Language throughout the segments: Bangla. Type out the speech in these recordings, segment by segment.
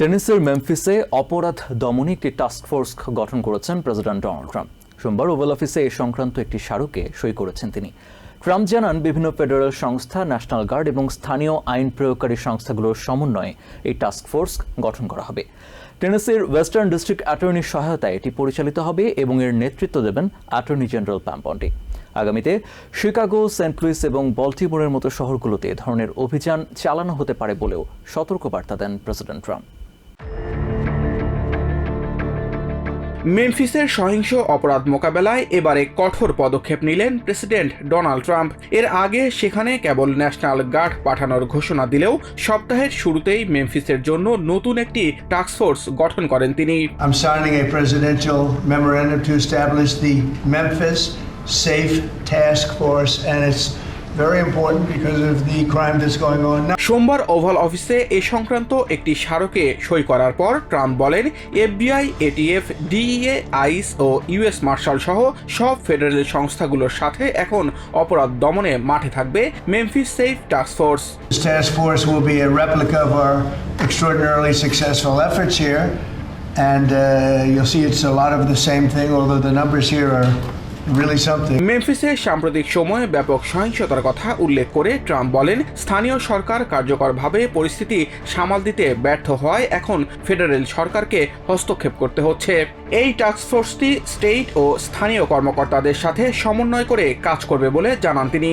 টেনিসের মেমফিসে অপরাধ দমনে একটি টাস্কফোর্স গঠন করেছেন প্রেসিডেন্ট ডোনাল্ড ট্রাম্প। সোমবার ওভাল অফিসে এ সংক্রান্ত একটি স্মারকে সই করেছেন তিনি। ট্রাম্প জানান, বিভিন্ন ফেডারেল সংস্থা, ন্যাশনাল গার্ড এবং স্থানীয় আইন প্রয়োগকারী সংস্থাগুলোর সমন্বয়ে এই টাস্কফোর্স গঠন করা হবে। টেনেসির ওয়েস্টার্ন ডিস্ট্রিক্ট অ্যাটর্নির সহায়তায় এটি পরিচালিত হবে এবং এর নেতৃত্ব দেবেন অ্যাটর্নি জেনারেল প্যাম্পন্টি আগামীতে শিকাগো, সেন্ট লুইস এবং বল্টিমোরের মতো শহরগুলোতে ধরনের অভিযান চালানো হতে পারে বলেও সতর্কবার্তা দেন প্রেসিডেন্ট ট্রাম্প। মেমফিসের সহিংস অপরাধ মোকাবেলায় এবারে কঠোর পদক্ষেপ নিলেন প্রেসিডেন্ট ডোনাল্ড ট্রাম্প। এর আগে সেখানে কেবল ন্যাশনাল গার্ড পাঠানোর ঘোষণা দিলেও সপ্তাহের শুরুতেই মেমফিসের জন্য নতুন একটি টাস্কফোর্স গঠন করেন তিনি। Safe Task Force, and it's সোমবার ওভাল অফিসে এ সংক্রান্ত একটি স্মারকে সই করার পর ট্রাম্প বলেন এফবিআই এটিএফ ডিএ আইস ও ইউএস মার্শাল সহ সব ফেডারেল সংস্থাগুলোর সাথে এখন অপরাধ দমনে মাঠে থাকবে Memphis safe task force. Will be a replica of our extraordinarily successful efforts here and you see it's a lot of thing although the numbers here মেমফিসে সাম্প্রতিক সময়ে ব্যাপক সহিংসতার কথা উল্লেখ করে ট্রাম্প বলেন, স্থানীয় সরকার কার্যকরভাবে পরিস্থিতি সামাল দিতে ব্যর্থ হওয়ায় এখন ফেডারেল সরকারকে হস্তক্ষেপ করতে হচ্ছে। এই টাস্কফোর্সটি স্টেট ও স্থানীয় কর্মকর্তাদের সাথে সমন্বয় করে কাজ করবে বলে জানান তিনি।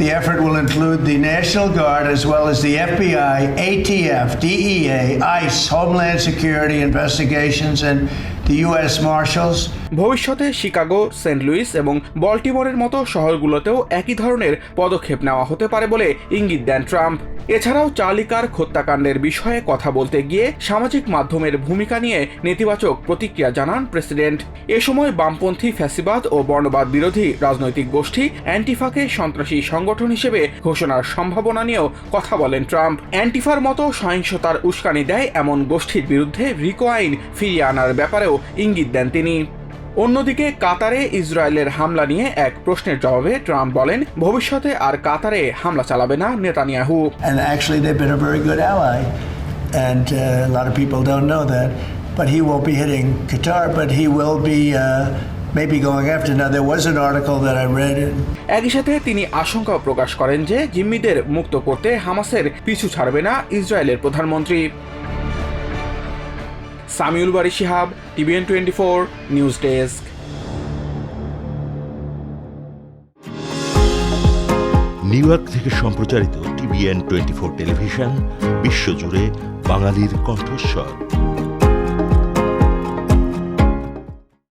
The effort will include the National Guard as well as the FBI, ATF, DEA, ICE, Homeland Security Investigations, and the U.S. Marshals. ভবিষ্যতে শিকাগো সেন্ট লুইস এবং বল্টিমোরের মতো শহরগুলোতেও একই ধরনের পদক্ষেপ নেওয়া হতে পারে বলে ইঙ্গিত দেন ট্রাম্প এছাড়াও চালিকার হত্যাকাণ্ডের বিষয়ে কথা বলতে গিয়ে সামাজিক মাধ্যমের ভূমিকা নিয়ে নেতিবাচক প্রতিক্রিয়া জানান প্রেসিডেন্ট এ সময় বামপন্থী ফ্যাসিবাদ ও বর্ণবাদ বিরোধী রাজনৈতিক গোষ্ঠী অ্যান্টিফাকে সন্ত্রাসী সংগঠন হিসেবে ঘোষণার সম্ভাবনা নিয়েও কথা বলেন ট্রাম্প অ্যান্টিফার মতো সহিংসতার উস্কানি দেয় এমন গোষ্ঠীর বিরুদ্ধে রিকো আইন ফিরিয়ে আনার ব্যাপারেও ইঙ্গিত দেন তিনি অন্যদিকে কাতারে ইসরায়েলের হামলা নিয়ে এক প্রশ্নের জবাবে ট্রাম্প বলেন ভবিষ্যতে আর কাতারে হামলা চালাবে না Netanyahu. And uh, a lot of people don't know that. But he won't be hitting Qatar, but he will be uh, maybe going after. Now, there was an article that I read. একই সাথে তিনি আশঙ্কা প্রকাশ করেন যে জিম্মিদের মুক্ত করতে হামাসের পিছু ছাড়বে না ইসরায়েলের প্রধানমন্ত্রী Samiul Bari Shihab TVN twenty four news desk New York থেকে সম্প্রচারিত টিভিএন টোয়েন্টি ফোর টেলিভিশন বিশ্বজুড়ে বাঙালির কণ্ঠস্বর